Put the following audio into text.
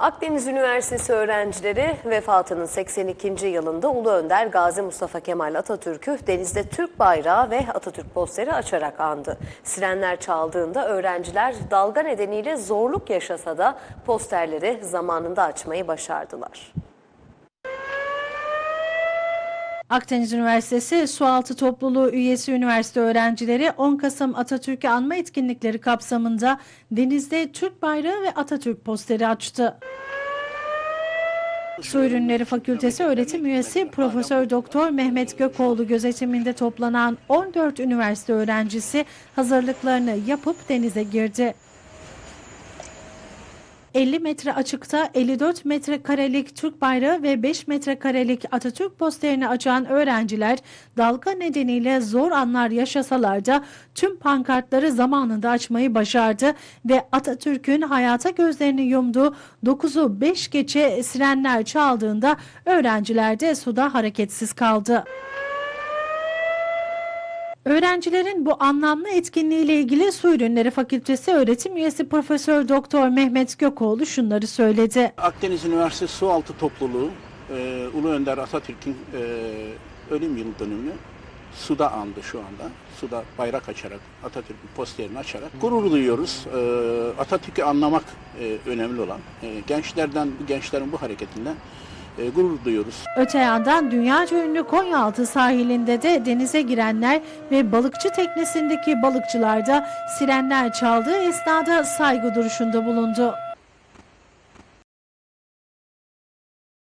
Akdeniz Üniversitesi öğrencileri vefatının 82. yılında Ulu Önder Gazi Mustafa Kemal Atatürk'ü denizde Türk bayrağı ve Atatürk posteri açarak andı. Sirenler çaldığında öğrenciler dalga nedeniyle zorluk yaşasa da posterleri zamanında açmayı başardılar. Akdeniz Üniversitesi Sualtı Topluluğu üyesi üniversite öğrencileri 10 Kasım Atatürk'ü anma etkinlikleri kapsamında denizde Türk bayrağı ve Atatürk posteri açtı. Su Ürünleri Fakültesi öğretim üyesi Profesör Doktor Mehmet Gökoğlu gözetiminde toplanan 14 üniversite öğrencisi hazırlıklarını yapıp denize girdi. 50 metre açıkta 54 metre karelik Türk bayrağı ve 5 metre karelik Atatürk posterini açan öğrenciler dalga nedeniyle zor anlar yaşasalar da tüm pankartları zamanında açmayı başardı ve Atatürk'ün hayata gözlerini yumduğu 9'u 5 geçe sirenler çaldığında öğrenciler de suda hareketsiz kaldı. Öğrencilerin bu anlamlı etkinliğiyle ilgili Su Ürünleri Fakültesi öğretim üyesi Profesör Doktor Mehmet Gökoğlu şunları söyledi. Akdeniz Üniversitesi Sualtı Topluluğu e, Ulu Önder Atatürk'ün e, ölüm yıl dönümünü suda andı şu anda. Suda bayrak açarak, Atatürk'ün posterini açarak gurur duyuyoruz. E, Atatürk'ü anlamak e, önemli olan. E, gençlerden, gençlerin bu hareketinden e, gurur duyuyoruz. Öte yandan dünyaca ünlü Konyaaltı sahilinde de denize girenler ve balıkçı teknesindeki balıkçılar da sirenler çaldığı esnada saygı duruşunda bulundu.